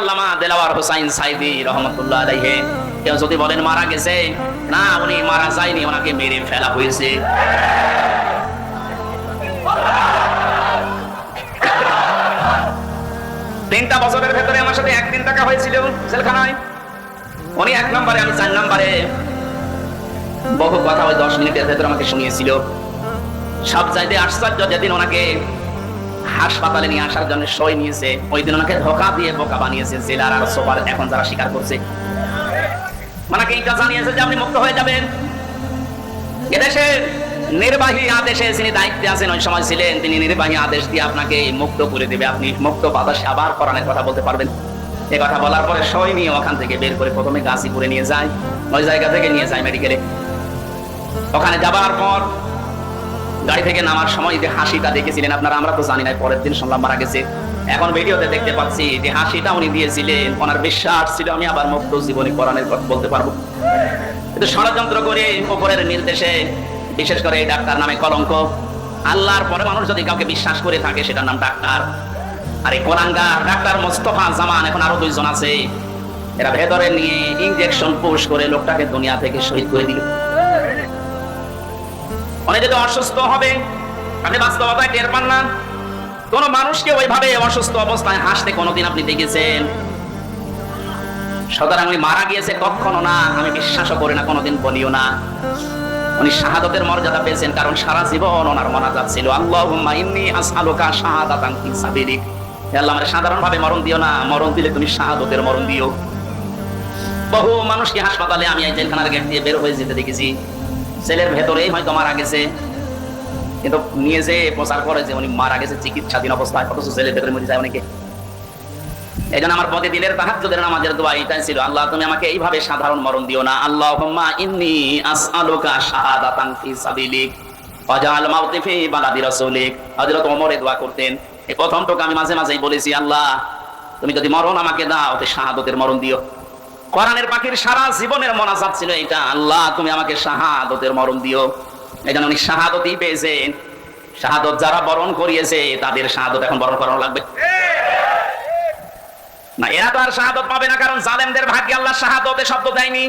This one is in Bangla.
আল্লামা দেলাওয়ার হোসাইন সাইদি রহমতুল্লাহ আলাইহি, কেউ যদি বলেন মারা গেছে, না, উনি মারা যায়নি, ওনাকে মেরে ফেলা হয়েছে। তিনটা বছরের ভেতরে আমার সাথে একদিন টাকা হয়েছিল জেলখানায়। উনি এক নম্বরে, আমি চার নম্বরে। বহু কথা ওই দশ মিনিটের ভেতরে আমাকে শুনিয়েছিল। সব চাইতে আশ্চর্য যেদিন ওনাকে হাসপাতালে নিয়ে আসার জন্য সই নিয়েছে। ওই দিন ওনাকে ধোকা দিয়ে বোকা বানিয়েছে জেলার আর সোপার, এখন যারা স্বীকার করছে। ওনাকে এইটা জানিয়েছে যে আপনি মুক্ত হয়ে যাবেন। এদেশের নির্বাহী আদেশে যিনি দায়িত্বে আছেন, ওই সময় ছিলেন, তিনি নির্বাহী আদেশ দিয়ে আপনাকে মুক্ত করে দেবে। আপনি মুক্ত বাতাসে আবার কোরআনের কথা বলতে পারবেন। এ কথা বলার পরে সই নিয়ে ওখান থেকে বের করে প্রথমে গাছিপুরে নিয়ে যায়, ওই জায়গা থেকে নিয়ে যায় মেডিকেলে। ওখানে যাবার পর গাড়ি থেকে নামার সময় যে হাসিটা দেখেছিলেন, আপনারা আমরা তো জানি না পরের দিন শুনলাম মারা গেছে। এখন ভিডিওতে দেখতে পাচ্ছি যে হাসিটা উনি দিয়েছিলেন, ওনার বিশ্বাস ছিল, আমি আবার মুক্ত জীবনী কোরআনের কথা বলতে পারব। কিন্তু ষড়যন্ত্র করে উপরের নির্দেশে, বিশেষ করে এই ডাক্তার নামে কলঙ্ক। আল্লাহর পরে মানুষ যদি কাউকে বিশ্বাস করে থাকে, সেটার নাম ডাক্তার। আর এই কোরআঙ্গার ডাক্তার মোস্তফা জামান, এখন আরও দুইজন আছে। এরা ভেতরে নিয়ে ইনজেকশন পুশ করে লোকটাকে দুনিয়া থেকে শহীদ করে দিল। অনেক যদি অসুস্থ হবে। আপনি বাস্তবতায় টের পান না। কোন মানুষকে ওইভাবে অসুস্থ অবস্থায় হাসতে কোনোদিন আপনি দেখেছেন? সুতরাং উনি মারা গিয়েছে কখনো না, আমি বিশ্বাসও করি না, কোনোদিন বলিও না। উনি শাহাদতের মর্যাদা পেয়েছেন, কারণ সারা জীবন ওনার মনাজাত ছিল। আল্লাহুম্মা ইন্নী আসআলুকা শাহাদাতান ফি সাবিলিক। আল্লাহ, আমারে সাধারণ ভাবে মরণ দিও না। মরণ দিলে তুমি শাহাদতের মরণ দিও। বহু মানুষকে হাসপাতালে আমি এই জেলখানার গেট দিয়ে বের হয়ে যেতে দেখেছি। ছেলের ভেতরেই হয়তো মারা গেছে। কিন্তু নিয়ে যে প্রচার করে যে উনি মারা গেছে চিকিৎসাধীন অবস্থায়, অথচ ছেলের ভেতরে মরে যায় অনেকে। এই জন্য আমার পদে দিলের তাহাজ্জুদের নামাজের দোয়া ছিল। আল্লাহ, তুমি আমাকে এইভাবে সাধারণ মরণ দিও না। আল্লাহুম্মা ইন্নী আসআলুকা শাহাদাতান ফি সাবিলিক, ওয়াজআল মাউতি ফি বালাদি রাসূলিক। হযরত দোয়া করতেন। এই প্রথমটুকু আমি মাঝে মাঝেই বলেছি, আল্লাহ, তুমি যদি মরণ আমাকে দাও শাহাদতের মরণ দিও। কোরআনের পাখির সারা জীবনের মনাজাত ছিল এটা। আল্লাহ, তুমি আমাকে শাহাদতের মরণ দিও। এই জন্য উনি শাহাদতই পেয়েছেন। শাহাদত যারা বরণ করিয়েছে, তাদের শাহাদত এখন বরণ করানো লাগবে। না, এরা তো আর শাহাদত পাবে না, কারণ জালেমদের ভাগ্যে আল্লাহ শাহাদতে শব্দ দেয়নি।